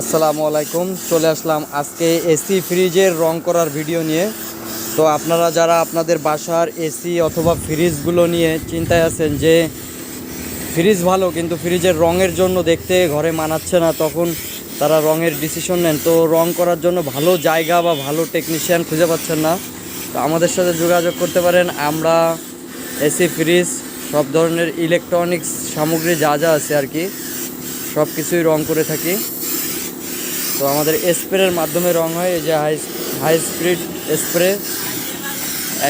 আসসালামু আলাইকুম। চলে আসলাম আজকে এসি ফ্রিজের রং করার ভিডিও নিয়ে। তো আপনারা যারা আপনাদের বাসার এসি অথবা ফ্রিজগুলো নিয়ে চিন্তায় আছেন যে ফ্রিজ ভালো কিন্তু ফ্রিজের রঙের জন্য দেখতে ঘরে মানাচ্ছে না, তখন তারা রঙের ডিসিশন নেন। তো রং করার জন্য ভালো জায়গা বা ভালো টেকনিশিয়ান খুঁজে পাচ্ছেন না। তো আমাদের সাথে যোগাযোগ করতে পারেন। আমরা এসি ফ্রিজ, সব ধরনের ইলেকট্রনিক্স সামগ্রী যা যা আছে আর কি সব কিছুই রং করে থাকি। তো আমাদের স্প্রের মাধ্যমে রং হয়, এই যে হাই হাই স্পিড স্প্রে।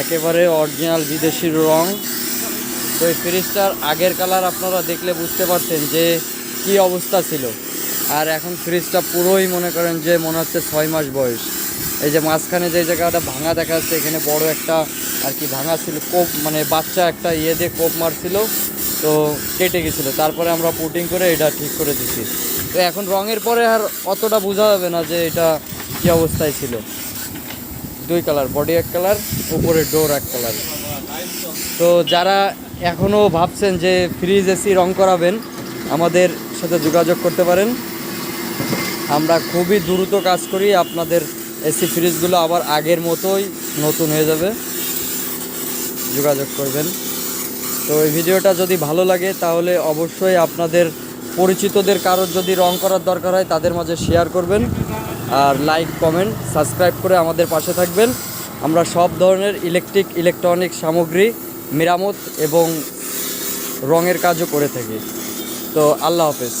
একেবারে অরিজিনাল বিদেশি রং। তো এই ফ্রিজটার আগের কালার আপনারা দেখলে বুঝতে পারছেন যে কি অবস্থা ছিল। আর এখন ফ্রিজটা পুরোই মনে করেন যে মনে হচ্ছে ছয় মাস বয়স। এই যে মাঝখানে যে জায়গাটা ভাঙা দেখা যাচ্ছে, এখানে বড় একটা আর কি ভাঙা ছিল, কোপ মানে বাচ্চা একটা ইয়ে দিয়ে কোপ মারছিল। তো কেটে গেছিল। তারপরে আমরা পুটিং করে এটা ঠিক করে দিছি। তো এখন রঙের পরে আর অতটা বোঝা যাবে না যে এটা কী অবস্থায় ছিল। দুই কালার, বডি এক কালার, উপরে ডোর এক কালার। তো যারা এখনও ভাবছেন যে ফ্রিজ, এসি রং করাবেন, আমাদের সাথে যোগাযোগ করতে পারেন। আমরা খুবই দ্রুত কাজ করি, আপনাদের এসি ফ্রিজগুলো আবার আগের মতোই নতুন হয়ে যাবে। যোগাযোগ করবেন। তো এই ভিডিওটা যদি ভালো লাগে, তাহলে অবশ্যই আপনাদের পরিচিতদের কারোর যদি রং করার দরকার হয়, তাদের মাঝে শেয়ার করবেন আর লাইক কমেন্ট সাবস্ক্রাইব করে আমাদের পাশে থাকবেন। আমরা সব ধরনের ইলেকট্রিক ইলেকট্রনিক সামগ্রী, মেরামত এবং রঙের কাজও করে থাকি। তো আল্লাহ হাফেজ।